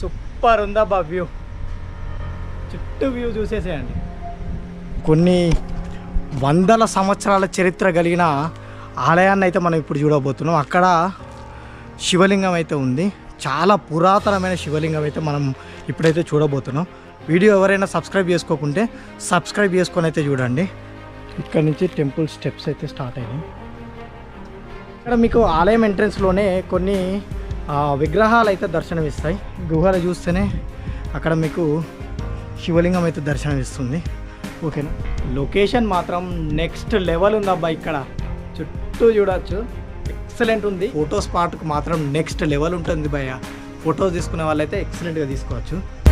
Super ఉందా బా view? చుట్టూ వ్యూ చూసేసేయండి. కొన్ని వందల సంవత్సరాల చరిత్ర కలిగిన ఆలయాన్ని అయితే మనం ఇప్పుడు చూడబోతున్నాం. అక్కడ శివలింగం అయితే ఉంది. చాలా పురాతనమైన శివలింగం అయితే మనం ఇప్పుడైతే చూడబోతున్నాం. వీడియో ఎవరైనా సబ్స్క్రైబ్ చేసుకోకుంటే సబ్స్క్రైబ్ చేసుకొని అయితే చూడండి. ఇక్కడ నుంచి టెంపుల్ స్టెప్స్ అయితే స్టార్ట్ అయినాయి. ఇక్కడ మీకు ఆలయం ఎంట్రన్స్లోనే కొన్ని విగ్రహాలు అయితే దర్శనమిస్తాయి. గుహలు చూస్తేనే అక్కడ మీకు శివలింగం అయితే దర్శనమిస్తుంది. ఓకేనా? లొకేషన్ మాత్రం నెక్స్ట్ లెవెల్ ఉంది ఇక్కడ. చుట్టూ చూడొచ్చు. ఎక్సలెంట్ ఉంది. ఫోటో స్పాట్కి మాత్రం నెక్స్ట్ లెవెల్ ఉంటుంది భయ్య. ఫొటోస్ తీసుకునే వాళ్ళైతే ఎక్సలెంట్గా తీసుకోవచ్చు.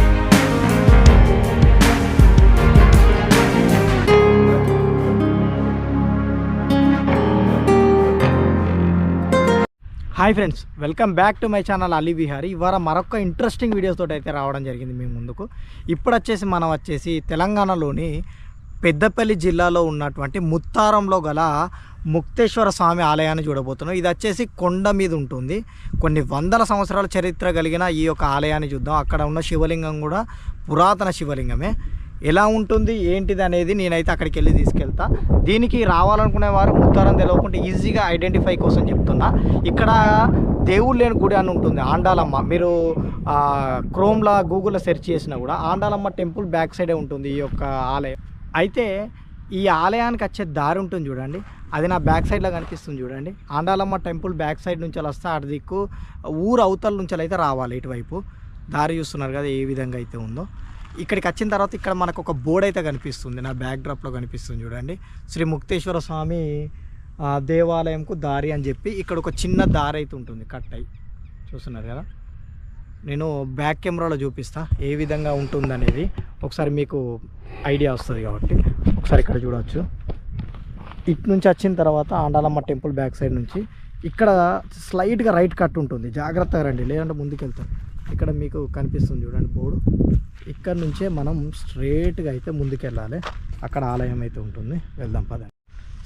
Hi friends welcome back to my channel Ali Vihari. ఇవాళ మరొక ఇంట్రెస్టింగ్ వీడియోస్ తోటి అయితే రావడం జరిగింది మీ ముందుకు. ఇప్పుడు వచ్చేసి మనం వచ్చేసి తెలంగాణలోని పెద్దపల్లి జిల్లాలో ఉన్నటువంటి ముత్తారంలో గల ముక్తేశ్వర స్వామి ఆలయాన్ని చూడబోతున్నాం. ఇది వచ్చేసి కొండ మీద ఉంటుంది. కొన్ని వందల సంవత్సరాల చరిత్ర కలిగిన ఈ యొక్క ఆలయాన్ని చూద్దాం. అక్కడ ఉన్న శివలింగం కూడా పురాతన శివలింగమే. ఎలా ఉంటుంది ఏంటిది అనేది నేనైతే అక్కడికి వెళ్ళి తీసుకెళ్తా. దీనికి రావాలనుకునే వారు ముత్తారం తెలియకుండా ఈజీగా ఐడెంటిఫై కోసం చెప్తున్నా. ఇక్కడ దేవుడు లేని గుడి అని ఉంటుంది ఆండాలమ్మ. మీరు క్రోమ్లో గూగుల్లో సెర్చ్ చేసినా కూడా ఆండాలమ్మ టెంపుల్ బ్యాక్ సైడే ఉంటుంది ఈ యొక్క ఆలయం. అయితే ఈ ఆలయానికి వచ్చే దారి ఉంటుంది చూడండి. అది నా బ్యాక్ సైడ్లో కనిపిస్తుంది చూడండి. ఆండాలమ్మ టెంపుల్ బ్యాక్ సైడ్ నుంచి వస్తే అటు దిక్కు ఊరు అవతల నుంచి అయితే రావాలి ఇటువైపు. దారి చూస్తున్నారు కదా ఏ విధంగా అయితే ఉందో. ఇక్కడికి వచ్చిన తర్వాత ఇక్కడ మనకు ఒక బోర్డు అయితే కనిపిస్తుంది. నా బ్యాక్ డ్రాప్లో కనిపిస్తుంది చూడండి. శ్రీ ముక్తేశ్వర స్వామి దేవాలయంకు దారి అని చెప్పి ఇక్కడ ఒక చిన్న దారి అయితే ఉంటుంది కట్ అయి చూస్తున్నారు కదా? నేను బ్యాక్ కెమెరాలో చూపిస్తా ఏ విధంగా ఉంటుందనేది. ఒకసారి మీకు ఐడియా వస్తుంది కాబట్టి ఒకసారి ఇక్కడ చూడవచ్చు ఇటు నుంచి వచ్చిన తర్వాత ఆండాలమ్మ టెంపుల్ బ్యాక్ సైడ్ నుంచి ఇక్కడ స్లైట్గా రైట్ కట్ ఉంటుంది. జాగ్రత్తగా రండి లేదంటే ముందుకు ఇక్కడ మీకు కనిపిస్తుంది చూడండి బోర్డు. ఇక్కడ నుంచే మనం స్ట్రేట్గా అయితే ముందుకెళ్ళాలి. అక్కడ ఆలయం అయితే ఉంటుంది. వెళ్దాం పద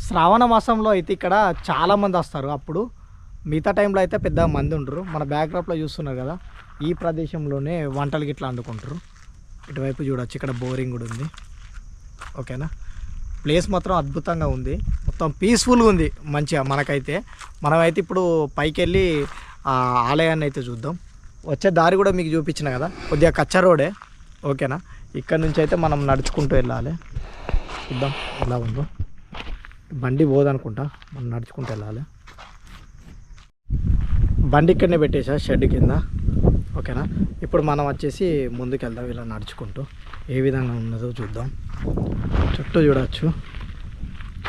శ్రావణ మాసంలో అయితే ఇక్కడ చాలామంది వస్తారు. అప్పుడు మిగతా టైంలో అయితే పెద్ద మంది ఉండరు. మన బ్యాక్డ్రాప్లో చూస్తున్నారు కదా ఈ ప్రదేశంలోనే వంటలు గిట్లా వండుకుంటారు. ఇటువైపు చూడొచ్చు ఇక్కడ బోరింగ్ కూడా ఉంది. ఓకేనా? ప్లేస్ మాత్రం అద్భుతంగా ఉంది. మొత్తం పీస్ఫుల్గా ఉంది మంచిగా మనకైతే. మనమైతే ఇప్పుడు పైకి వెళ్ళి ఆ ఆలయాన్ని అయితే చూద్దాం. వచ్చే దారి కూడా మీకు చూపించిన కదా. కొద్దిగా కచ్చ రోడే. ఓకేనా? ఇక్కడ నుంచి అయితే మనం నడుచుకుంటూ వెళ్ళాలి. చూద్దాం ఎలా ఉందో. బండి పోదనుకుంటా మనం నడుచుకుంటూ వెళ్ళాలి. బండి ఇక్కడనే పెట్టేసా షెడ్ కింద. ఓకేనా? ఇప్పుడు మనం వచ్చేసి ముందుకు వెళ్దాం ఇలా నడుచుకుంటూ. ఏ విధంగా ఉన్నదో చూద్దాం. చుట్టూ చూడవచ్చు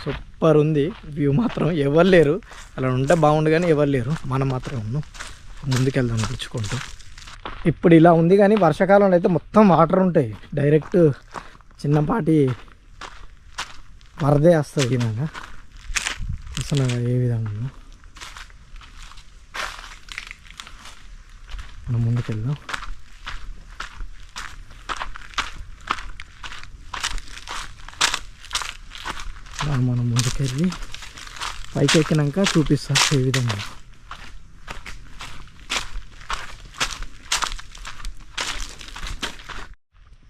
సూపర్ ఉంది. వ్యూ మాత్రం ఎవరు లేరు. అలా ఉంటే బాగుండు కానీ ఎవరు లేరు. మనం మాత్రం ఉన్నాం. ముందుకెళ్దాం నడుచుకుంటూ ఇప్పుడు ఇలా ఉంది కానీ వర్షాకాలంలో అయితే మొత్తం వాటర్ ఉంటాయి. డైరెక్ట్ చిన్నపాటి వరదే వస్తుంది ఈనాక అసలు ఏ విధంగా మనం ముందుకెళ్దాం. మనం ముందుకెళ్ళి పైకి ఎక్కినాక చూపిస్తాం ఏ విధంగా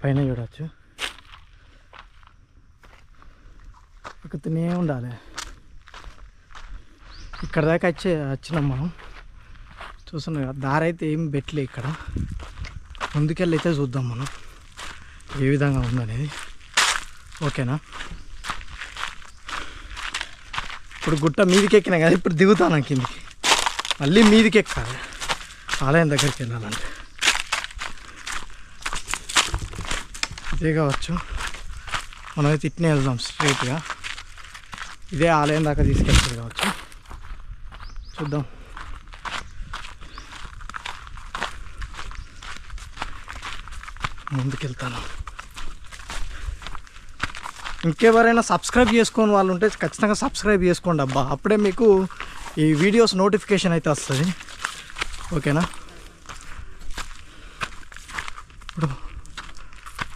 పైన చూడవచ్చు ఎక్కుతూనే ఉండాలి. ఇక్కడ దాకా వచ్చే వచ్చినాం మనం. చూస్తున్నాం కదా దారి అయితే ఏం పెట్టలే ఇక్కడ. ముందుకెళ్ళి అయితే చూద్దాం మనం. ఏ విధంగా ఉందనేది. ఓకేనా? ఇప్పుడు గుట్ట మీదికి ఎక్కినా కదా ఇప్పుడు దిగుతాను కిందికి? మళ్ళీ మీదికి ఎక్కాలి ఆలయం దగ్గరికి వెళ్ళాలంటే. ఇదే కావచ్చు మనమైతే ఇట్నే వెళ్దాం స్ట్రైట్గా. ఇదే ఆలయం దాకా తీసుకెళ్తుంది కావచ్చు. చూద్దాం. ముందుకెళ్తాను. ఇంకెవరైనా సబ్స్క్రైబ్ చేసుకోని వాళ్ళు ఉంటే ఖచ్చితంగా సబ్స్క్రైబ్ చేసుకోండి అబ్బా. అప్పుడే మీకు ఈ వీడియోస్ నోటిఫికేషన్ అయితే వస్తుంది. ఓకేనా?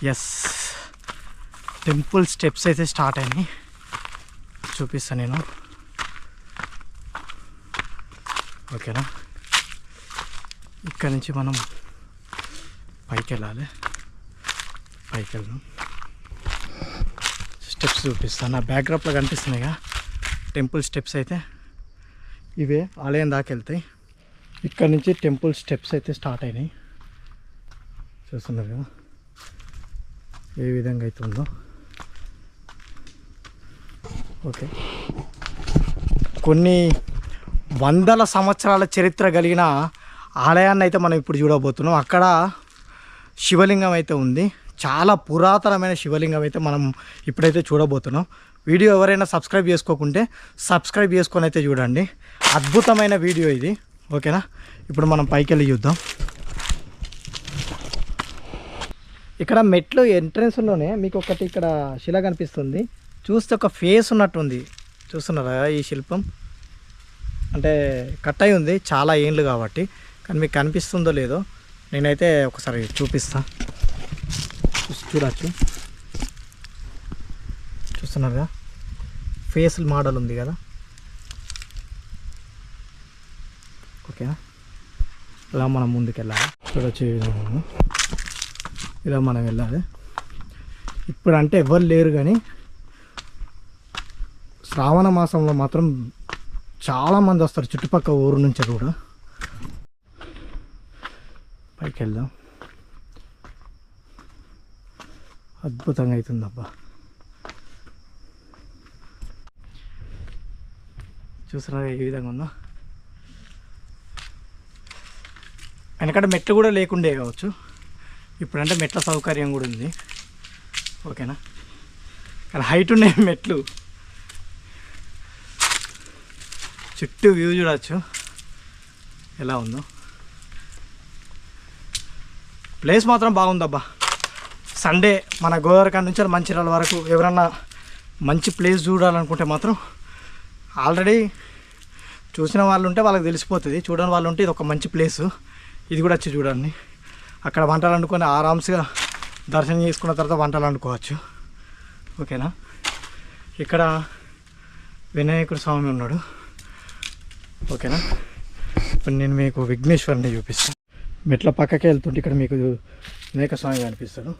ఎస్ టెంపుల్ స్టెప్స్ అయితే స్టార్ట్ అయినాయి. చూపిస్తాను నేను. ఓకేనా ఇక్కడ నుంచి మనం పైకి వెళ్ళాలి పైకి వెళ్దాం స్టెప్స్ చూపిస్తాను నా బ్యాక్డ్రాప్లో కనిపిస్తున్నాయిగా. టెంపుల్ స్టెప్స్ అయితే ఇవే ఆలయం దాకా వెళ్తాయి. ఇక్కడ నుంచి టెంపుల్ స్టెప్స్ అయితే స్టార్ట్ అయినాయి. చూస్తున్నారు కదా? ఏ విధంగా అయితే ఉందో. ఓకే. కొన్ని వందల సంవత్సరాల చరిత్ర కలిగిన ఆలయాన్ని అయితే మనం ఇప్పుడు చూడబోతున్నాం. అక్కడ శివలింగం అయితే ఉంది. చాలా పురాతనమైన శివలింగం అయితే మనం ఇప్పుడైతే చూడబోతున్నాం. వీడియో ఎవరైనా సబ్స్క్రైబ్ చేసుకోకుంటే సబ్స్క్రైబ్ చేసుకొని అయితే చూడండి. అద్భుతమైన వీడియో ఇది. ఓకేనా? ఇప్పుడు మనం పైకి వెళ్ళి చూద్దాం. ఇక్కడ మెట్లు ఎంట్రన్స్లోనే మీకు ఒకటి ఇక్కడ శిల కనిపిస్తుంది. చూస్తే ఒక ఫేస్ ఉన్నట్టుంది. చూస్తున్నారా ఈ శిల్పం? అంటే కట్ అయి ఉంది చాలా ఏండ్లు కాబట్టి. కానీ మీకు కనిపిస్తుందో లేదో నేనైతే ఒకసారి చూపిస్తా. చూడచ్చు. చూస్తున్నారుగా? ఫేస్ మోడల్ ఉంది కదా? ఓకేనా? ఇలా మనం ముందుకెళ్ళాలి. చూడొచ్చు ఇలా మనం వెళ్ళాలి. ఇప్పుడు అంటే ఎవరు లేరు కానీ శ్రావణ మాసంలో మాత్రం చాలామంది వస్తారు చుట్టుపక్కల ఊరు నుంచి కూడా. పైకి వెళ్దాం. అద్భుతంగా అవుతుంది అబ్బా చూస్తున్నారా ఏ విధంగా ఉందో? వెనకడ మెట్లు కూడా లేకుండే కావచ్చు. ఇప్పుడంటే మెట్ల సౌకర్యం కూడా ఉంది. ఓకేనా? కానీ హైట్ ఉన్నాయి మెట్లు. చుట్టూ వ్యూ చూడవచ్చు ఎలా ఉందో. ప్లేస్ మాత్రం బాగుందబ్బా. సండే మన గోదావరికాడ నుంచి మంచిర్యాల వరకు ఎవరన్నా మంచి ప్లేస్ చూడాలనుకుంటే మాత్రం ఆల్రెడీ చూసిన వాళ్ళు ఉంటే వాళ్ళకి తెలిసిపోతుంది. చూడని వాళ్ళు ఉంటే ఇది ఒక మంచి ప్లేసు. ఇది కూడా వచ్చి చూడండి. అక్కడ వంటలు వండుకొని ఆరామ్స్గా దర్శనం చేసుకున్న తర్వాత వంటలు వండుకోవచ్చు. ఓకేనా? ఇక్కడ వినాయకుడు స్వామి ఉన్నాడు. ఓకేనా? ఇప్పుడు నేను మీకు విఘ్నేశ్వరుని చూపిస్తాను. మెట్ల పక్కకే వెళ్తుంటే ఇక్కడ మీకు వినాయక స్వామి కనిపిస్తాడు.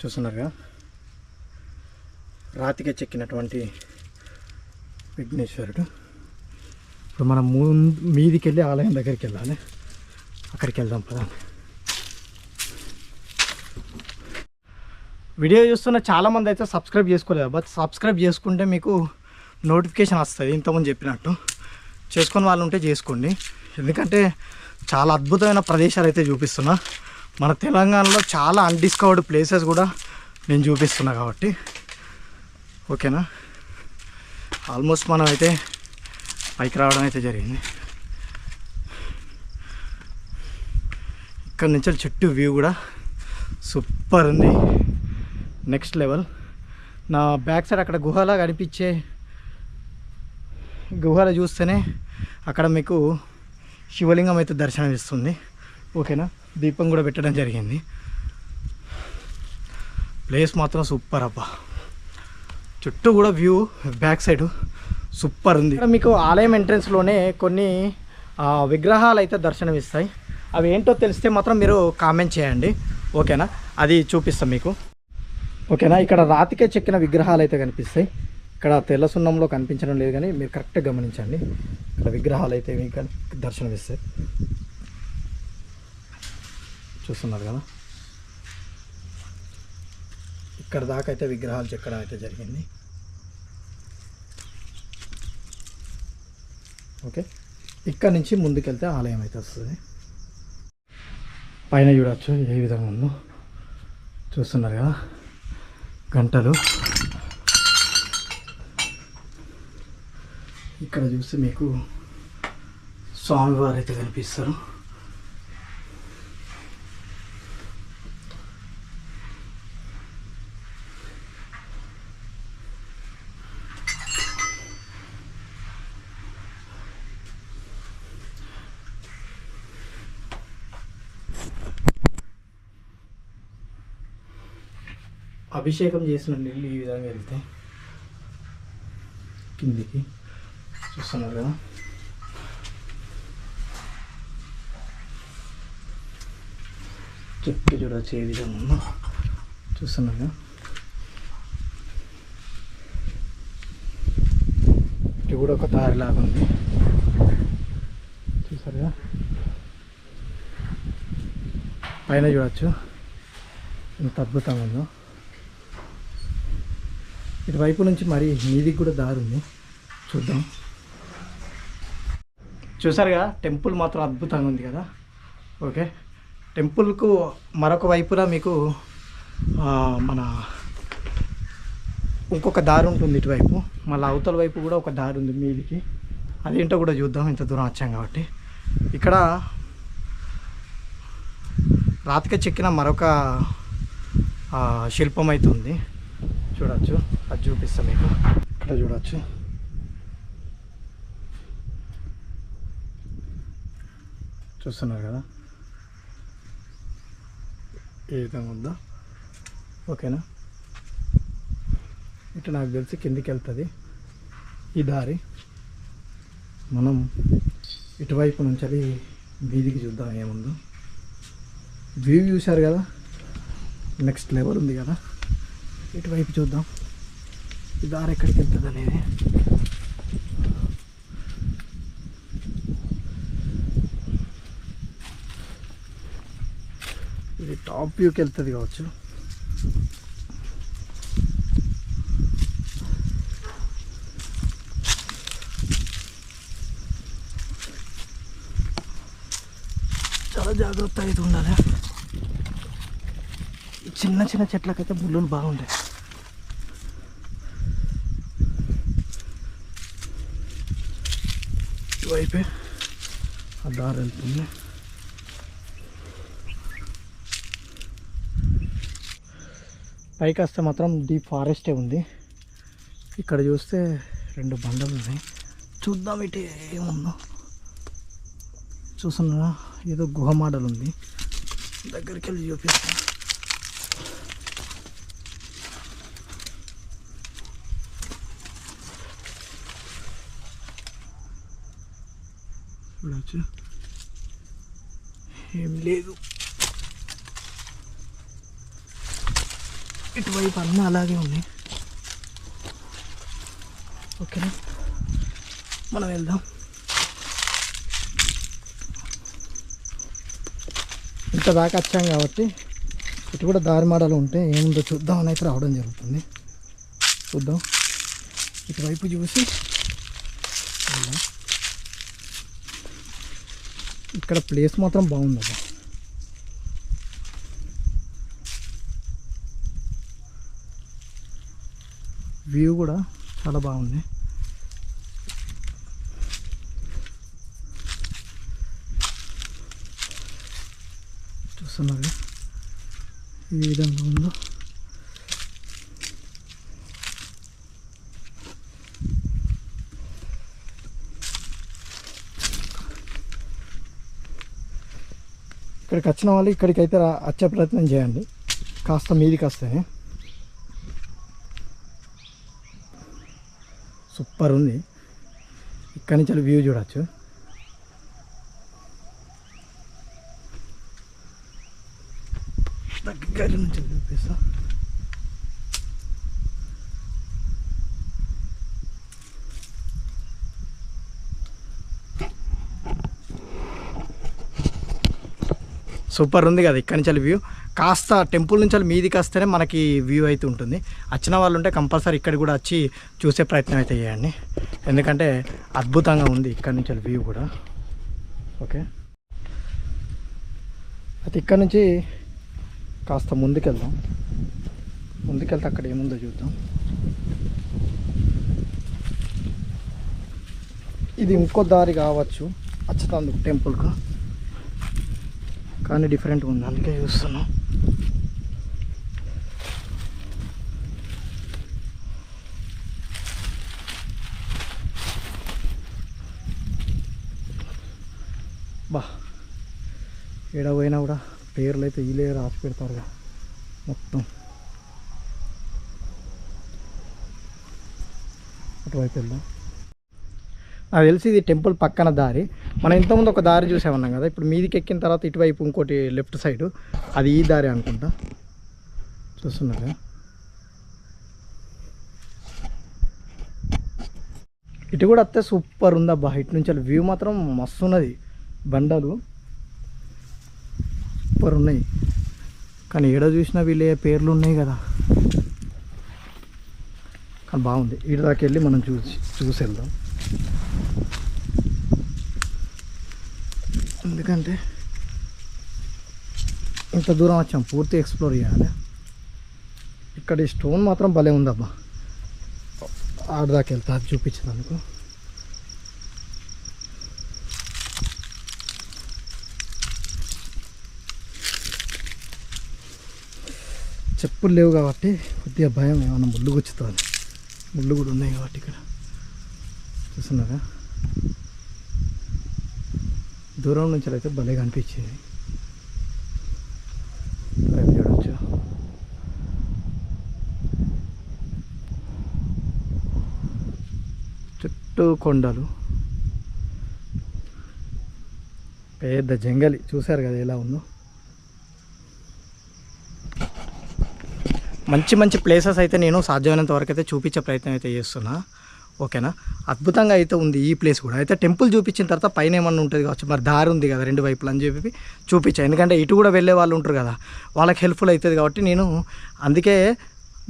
చూస్తున్నారుగా రాతికి చెక్కినటువంటి విఘ్నేశ్వరుడు. ఇప్పుడు మనం ముందు మీదికి వెళ్ళి ఆలయం దగ్గరికి వెళ్ళాలి అక్కడికి వెళ్దాం పదా వీడియో చూస్తున్న చాలామంది అయితే సబ్స్క్రైబ్ చేసుకోలేదు. బట్ సబ్స్క్రైబ్ చేసుకుంటే మీకు నోటిఫికేషన్ వస్తుంది ఇంతకుముందు చెప్పినట్టు. చేసుకుని వాళ్ళు ఉంటే చేసుకోండి. ఎందుకంటే చాలా అద్భుతమైన ప్రదేశాలు అయితే చూపిస్తున్నా. మన తెలంగాణలో చాలా అన్డిస్కవర్డ్ ప్లేసెస్ కూడా నేను చూపిస్తున్నా కాబట్టి. ఓకేనా? ఆల్మోస్ట్ మనం అయితే పైకి రావడం అయితే జరిగింది. ఇక్కడ నుంచి చుట్టూ వ్యూ కూడా సూపర్ ఉంది. Next level. నా బ్యాక్ సైడ్ అక్కడ గుహలా కనిపించే గుహలు చూస్తేనే అక్కడ మీకు శివలింగం అయితే దర్శనం ఇస్తుంది ఓకేనా? దీపం కూడా పెట్టడం జరిగింది. ప్లేస్ మాత్రం సూపర్ అబ్బా. చుట్టూ కూడా వ్యూ బ్యాక్ సైడ్. సూపర్ ఉంది. ఇక్కడ మీకు ఆలయం ఎంట్రన్స్లోనే కొన్ని విగ్రహాలు అయితే దర్శనం ఇస్తాయి అవి ఏంటో తెలిస్తే మాత్రం మీరు కామెంట్ చేయండి. ఓకేనా? అది చూపిస్తాం మీకు. ఓకేనా? ఇక్కడ రాతికే చెక్కిన విగ్రహాలు అయితే కనిపిస్తాయి. ఇక్కడ తెల్ల సున్నంలో కనిపించడం లేదు కానీ మీరు కరెక్ట్గా గమనించండి. ఇక్కడ విగ్రహాలు అయితే మీకు దర్శనం ఇస్తాయి చూస్తున్నారు కదా? ఇక్కడ దాకా అయితే విగ్రహాలు చెక్కడం అయితే జరిగింది. ఓకే? ఇక్కడ నుంచి ముందుకెళ్తే ఆలయం అయితే వస్తుంది. పైన చూడవచ్చు ఏ విధంగా ఉందో. చూస్తున్నారు కదా? గంటలు. ఇక్కడ చూస్తే మీకు స్వామివారు అయితే కనిపిస్తారు. అభిషేకం చేసిన నీళ్ళు ఈ విధంగా వెళ్తాయి కిందికి. చూస్తున్నారు కదా. చెట్టు చూడవచ్చు ఏ విధంగా ఉందో? చూస్తున్నాగా ఇది కూడా ఒక దారిలాగా ఉంది. చూసారుగా పైన చూడొచ్చు. ఎంత అద్భుతంగా ఉందో. ఇటువైపు నుంచి మరి మీదికి కూడా దారి ఉంది. చూద్దాం. చూసారుగా టెంపుల్ మాత్రం అద్భుతంగా ఉంది కదా. ఓకే. టెంపుల్కు మరొక వైపున మీకు మన ఇంకొక దారి ఉంటుంది ఇటువైపు. మళ్ళీ అవతల వైపు కూడా ఒక దారి ఉంది మీదికి. అదేంటో కూడా చూద్దాం ఇంత దూరం వచ్చాం కాబట్టి. ఇక్కడ రాతిక చెక్కిన మరొక శిల్పం అయితే ఉంది. చూడొచ్చు. అది చూపిస్తాం మీకు. ఇక్కడ చూడవచ్చు చూస్తున్నారు కదా? ఏ విధంగా ఉందో. ఓకేనా? ఇటు నాకు తెలిసి కిందికి వెళ్తుంది. ఈ దారి. మనం ఇటువైపు నుంచి వీధికి చూద్దాం ఏముందో. వ్యూ చూశారు కదా? నెక్స్ట్ లెవెల్ ఉంది కదా? ఇటువైపు చూద్దాం. ఈ దారి ఎక్కడికి వెళ్తుంది అనేది. ఇది టాప్ వ్యూకి వెళ్తుంది కావచ్చు. చాలా జాగ్రత్త అయితే ఉండాలి. చిన్న చిన్న చెట్లకైతే ముళ్ళులు బాగుంటాయి. ఇటువైపే ఆ దారి వెళ్తుంది. పైకి వస్తే మాత్రం డీప్ ఫారెస్టే ఉంది. ఇక్కడ చూస్తే రెండు బండలు ఉన్నాయి. చూద్దాం ఇటు ఏముందో. చూస్తున్నా ఏదో గుహ మోడల్ ఉంది దగ్గరికి వెళ్ళి చూపిస్తాను చూడవచ్చు ఏం లేదు. ఇటువైపు అన్నీ అలాగే ఉన్నాయి. ఓకేనా? మనం వెళ్దాం. ఇంత దాకా వచ్చాం కాబట్టి ఇటు కూడా దారి మాడలు ఉంటే ఏముందో చూద్దామని అయితే రావడం జరుగుతుంది. చూద్దాం. ఇటువైపు చూసి వెళ్దాం. ఇక్కడ ప్లేస్ మాత్రం బాగుందా వ్యూ కూడా చాలా బాగుంది. చూస్తున్నారు ఈ విధంగా ఉందో. ఇక్కడికి వచ్చిన వాళ్ళు ఇక్కడికైతే వచ్చే ప్రయత్నం చేయండి. కాస్త మీదికి వస్తాయి సూపర్ ఉంది. ఇక్కడి నుంచి వ్యూ చూడొచ్చు. దగ్గర నుంచి చూపిస్తా. సూపర్ ఉంది కదా ఇక్కడి నుంచి వ్యూ. కాస్త టెంపుల్ నుంచి మీదికి వస్తేనే మనకి వ్యూ అయితే ఉంటుంది. వచ్చిన వాళ్ళు ఉంటే కంపల్సరీ ఇక్కడ కూడా వచ్చి చూసే ప్రయత్నం అయితే చేయండి. ఎందుకంటే అద్భుతంగా ఉంది ఇక్కడి నుంచి వ్యూ కూడా. ఓకే. అయితే ఇక్కడ నుంచి కాస్త ముందుకెళ్దాం. ముందుకెళ్తే అక్కడ ఏముందో చూద్దాం. ఇది ఇంకో దారి కావచ్చు. అచ్చుతందుకు టెంపుల్కు. కానీ డిఫరెంట్గా ఉంది. అందుకే చూస్తున్నాం. బా. ఎడ పోయినా కూడా పేర్లు అయితే వీలే రాసి పెడతారుగా మొత్తం. అటువైపు వెళ్దాం. నాకు తెలిసి ఇది టెంపుల్ పక్కన దారి. మనం ఇంతకుముందు ఒక దారి చూసామన్నాం కదా ఇప్పుడు మీదికి ఎక్కిన తర్వాత ఇటువైపు ఇంకోటి లెఫ్ట్ సైడ్. అది ఈ దారి అనుకుంటా. చూస్తున్నారా? ఇటు కూడా వస్తే సూపర్ ఉందబ్బా ఇటు నుంచి వ్యూ మాత్రం మస్తు ఉన్నది. బండలు సూపర్ ఉన్నాయి. కానీ ఏడ చూసినా వీళ్ళే పేర్లు ఉన్నాయి కదా. కానీ బాగుంది. ఇటు దాకా వెళ్ళి మనం చూసి చూసి వెళ్దాం. ఎందుకంటే ఇంత దూరం వచ్చాం పూర్తి ఎక్స్ప్లోర్ చేయాలి. ఇక్కడ ఈ స్టోన్ మాత్రం భలే ఉందబ్బా. ఆడదాకా వెళ్తా అది చూపించినందుకు. చెప్పులు లేవు కాబట్టి కొద్దిగా భయం ఏమన్నా ముళ్ళు గుచ్చుతుంది. ముళ్ళు కూడా ఉన్నాయి కాబట్టి ఇక్కడ. చూస్తున్నారా? దూరం నుంచి అయితే భలే కనిపించేది రేపు చూడొచ్చు. చుట్టూ కొండలు. పెద్ద జంగలి. చూశారు కదా ఎలా ఉందో? మంచి మంచి ప్లేసెస్ అయితే నేను సాధ్యమైనంత వరకు అయితే చూపించే ప్రయత్నం అయితే చేస్తున్నా. ఓకేనా? అద్భుతంగా అయితే ఉంది ఈ ప్లేస్ కూడా. అయితే టెంపుల్ చూపించిన తర్వాత పైన ఏమన్నా ఉంటుంది కావచ్చు? మరి దారి ఉంది కదా రెండు వైపులు అని చెప్పి చూపించాను ఎందుకంటే ఇటు కూడా వెళ్ళే వాళ్ళు ఉంటారు కదా. వాళ్ళకి హెల్ప్ఫుల్ అవుతుంది కాబట్టి నేను అందుకే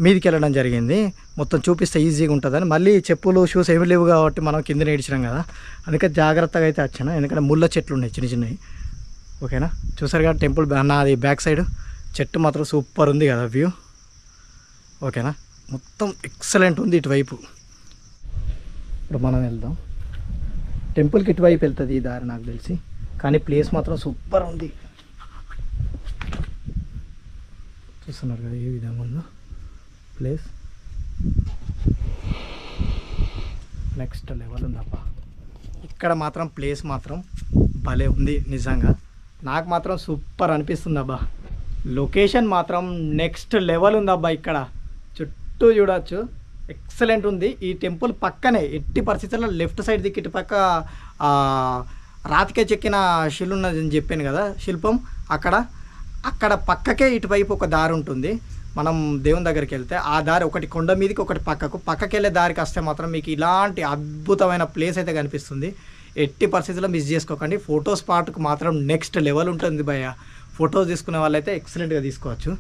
మీదికి వెళ్ళడం జరిగింది. మొత్తం చూపిస్తే ఈజీగా ఉంటుందని. మళ్ళీ చెప్పులు షూస్ ఏమి లేవు కాబట్టి మనం కింద నేడిచినాం కదా. అందుకే జాగ్రత్తగా అయితే వచ్చాను. ఎందుకంటే ముళ్ళ చెట్లు ఉన్నాయి చిన్న చిన్నవి. ఓకేనా? చూసారు కదా టెంపుల్ నాది బ్యాక్ సైడ్. చెట్టు మాత్రం సూపర్ ఉంది కదా వ్యూ. ఓకేనా? మొత్తం ఎక్సలెంట్ ఉంది ఇటువైపు. ఇప్పుడు మనం వెళ్దాం. టెంపుల్కి ఇటువైపు వెళ్తుంది ఈ దారి నాకు తెలిసి. కానీ ప్లేస్ మాత్రం సూపర్ ఉంది. చూస్తున్నారు కదా ఏ విధంగా ఉందో ప్లేస్. నెక్స్ట్ లెవెల్ ఉందబ్బా ఇక్కడ మాత్రం ప్లేస్ మాత్రం భలే ఉంది నిజంగా. నాకు మాత్రం సూపర్ అనిపిస్తుంది అబ్బా. లొకేషన్ మాత్రం నెక్స్ట్ లెవెల్ ఉందబ్బా ఇక్కడ. చుట్టూ చూడొచ్చు. ఎక్సలెంట్ ఉంది. ఈ టెంపుల్ పక్కనే ఎట్టి పరిస్థితుల్లో లెఫ్ట్ సైడ్ దిక్కి ఇటుపక్క ఆ, రాతికే చెక్కిన శిల్ ఉన్నది అని చెప్పాను కదా శిల్పం అక్కడ. అక్కడ పక్కకే ఇటువైపు ఒక దారి ఉంటుంది. మనం దేవుని దగ్గరికి వెళ్తే ఆ దారి ఒకటి కొండ మీదకి ఒకటి పక్కకు. పక్కకి వెళ్ళే దారికి వస్తే మాత్రం మీకు ఇలాంటి అద్భుతమైన ప్లేస్ అయితే కనిపిస్తుంది. ఎట్టి పరిస్థితుల్లో మిస్ చేసుకోకండి. ఫోటో పాటుకు మాత్రం నెక్స్ట్ లెవెల్ ఉంటుంది భయ్య. ఫొటోస్ తీసుకునే వాళ్ళైతే ఎక్సలెంట్గా తీసుకోవచ్చు.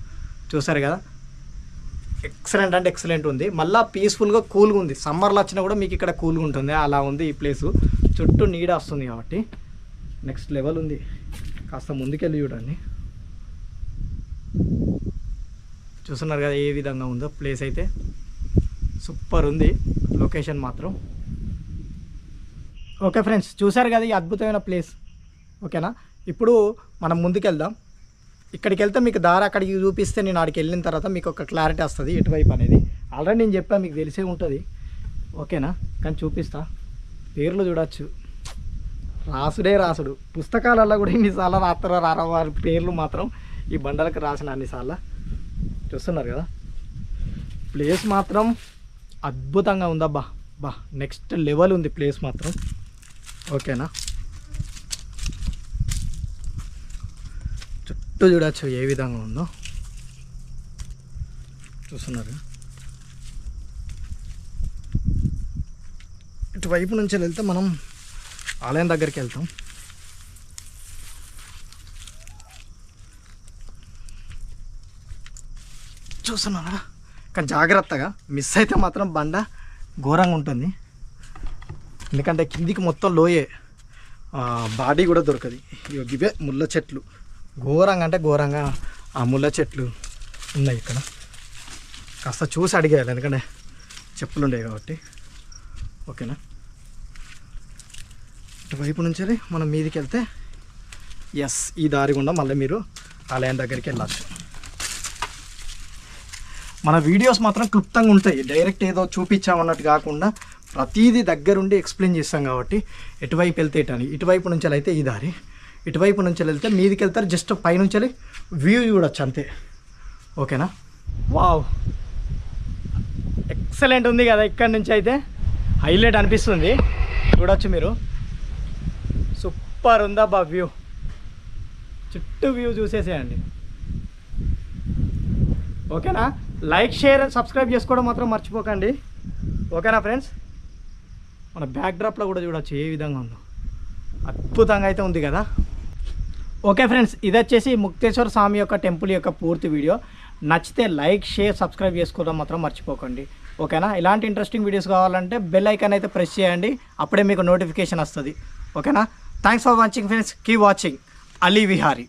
చూసారు కదా? ఎక్సలెంట్ అంటే ఎక్సలెంట్ ఉంది. మళ్ళీ పీస్ఫుల్గా కూల్గా ఉంది. సమ్మర్లో వచ్చినా కూడా మీకు ఇక్కడ కూల్గా ఉంటుంది. అలా ఉంది ఈ ప్లేసు చుట్టూ నీడ వస్తుంది కాబట్టి నెక్స్ట్ లెవెల్ ఉంది. కాస్త ముందుకెళ్ళి చూడండి. చూస్తున్నారు కదా ఏ విధంగా ఉందో ప్లేస్ అయితే. సూపర్ ఉంది. లొకేషన్ మాత్రం. ఓకే ఫ్రెండ్స్ చూసారు కదా ఈ అద్భుతమైన ప్లేస్ ఓకేనా ఇప్పుడు మనం ముందుకెళ్దాం. ఇక్కడికి వెళ్తే మీకు దారి అక్కడికి చూపిస్తే నేను అక్కడికి వెళ్ళిన తర్వాత మీకు ఒక క్లారిటీ వస్తుంది ఎటువైపు అనేది. ఆల్రెడీ నేను చెప్పాను మీకు తెలిసే ఉంటుంది. ఓకేనా? కానీ చూపిస్తా. పేర్లు చూడొచ్చు. రాసుడే రాసుడు. పుస్తకాలలో కూడా ఇన్నిసార్లు రాత్ర రారా వారి పేర్లు మాత్రం ఈ బండలకు రాసిన అన్నిసార్లు. చూస్తున్నారు కదా? ప్లేస్ మాత్రం అద్భుతంగా ఉందబ్బా. బా నెక్స్ట్ లెవెల్ ఉంది ప్లేస్ మాత్రం. ఓకేనా? చుట్టూ చూడొచ్చు ఏ విధంగా ఉందో. చూస్తున్నారు. ఇటువైపు నుంచి వెళ్తే మనం ఆలయం దగ్గరికి వెళ్తాం. చూస్తున్నారా? కానీ జాగ్రత్తగా మిస్ అయితే మాత్రం బండ ఘోరంగా ఉంటుంది. ఎందుకంటే కిందికి మొత్తం లోయే. బాడీ కూడా దొరకదు. ఇగో ఇవే ముళ్ళ చెట్లు. ఘోరంగా అంటే ఘోరంగా ఆ ముళ్ళ చెట్లు ఉన్నాయి ఇక్కడ. కాస్త చూసి అడిగేయాలి ఎందుకంటే చెప్పులు ఉండేవి కాబట్టి. ఓకేనా? ఇటువైపు నుంచి మనం మీదికి వెళ్తే ఎస్ ఈ దారి గుండా మళ్ళీ మీరు ఆలయం దగ్గరికి వెళ్ళచ్చు. మన వీడియోస్ మాత్రం క్లుప్తంగా ఉంటాయి. డైరెక్ట్ ఏదో చూపించామన్నట్టు కాకుండా ప్రతిదీ దగ్గరుండి ఎక్స్ప్లెయిన్ చేస్తాం కాబట్టి ఎటువైపు వెళ్తే ఇటని ఇటువైపు నుంచి అయితే ఈ దారి. ఇటువైపు నుంచి వెళ్తే మీదికి వెళ్తారు జస్ట్ పైనుంచి వెళ్ళి వ్యూ చూడొచ్చు అంతే. ఓకేనా? వావ్. ఎక్సలెంట్ ఉంది కదా ఇక్కడి నుంచి అయితే. హైలైట్ అనిపిస్తుంది. చూడొచ్చు మీరు. సూపర్ ఉందా బా వ్యూ. చుట్టూ వ్యూ చూసేసేయండి. ఓకేనా? లైక్ షేర్ సబ్స్క్రైబ్ చేసుకోవడం మాత్రం మర్చిపోకండి. ఓకేనా ఫ్రెండ్స్? మన బ్యాక్డ్రాప్లో కూడా చూడొచ్చు ఏ విధంగా ఉందో. అద్భుతంగా అయితే ఉంది కదా. ఓకే ఫ్రెండ్స్ ఇది వచ్చేసి ముక్తేశ్వర స్వామి యొక్క టెంపుల్ యొక్క పూర్తి వీడియో. నచ్చితే లైక్ షేర్ సబ్స్క్రైబ్ చేసుకోవడం మాత్రం మర్చిపోకండి. ఓకేనా? ఇలాంటి ఇంట్రెస్టింగ్ వీడియోస్ కావాలంటే బెల్ ఐకాన్ అయితే ప్రెస్ చేయండి. అప్పుడే మీకు నోటిఫికేషన్ వస్తుంది. ఓకేనా? Thanks for watching friends keep watching Ali Vihari